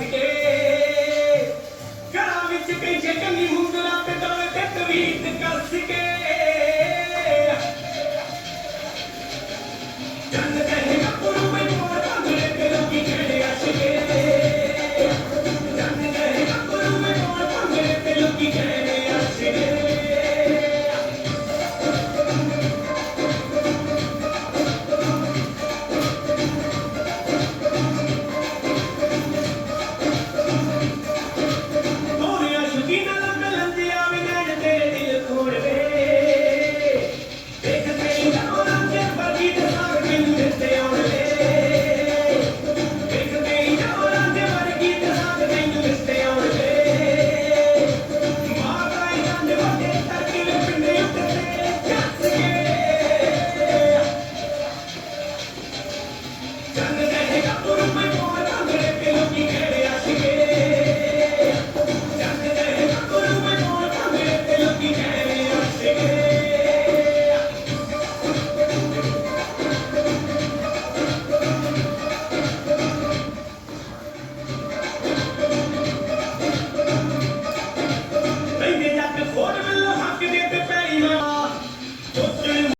ਨੱਸ ਕੇ। ਗਲਾਂ ਵਿੱਚ ਕਈ ਜਕਨੀ ਹੁੰਦਰਾ ਤੇ ਦਵੇ ਤੇ ਤਵੀਤ ਕਰ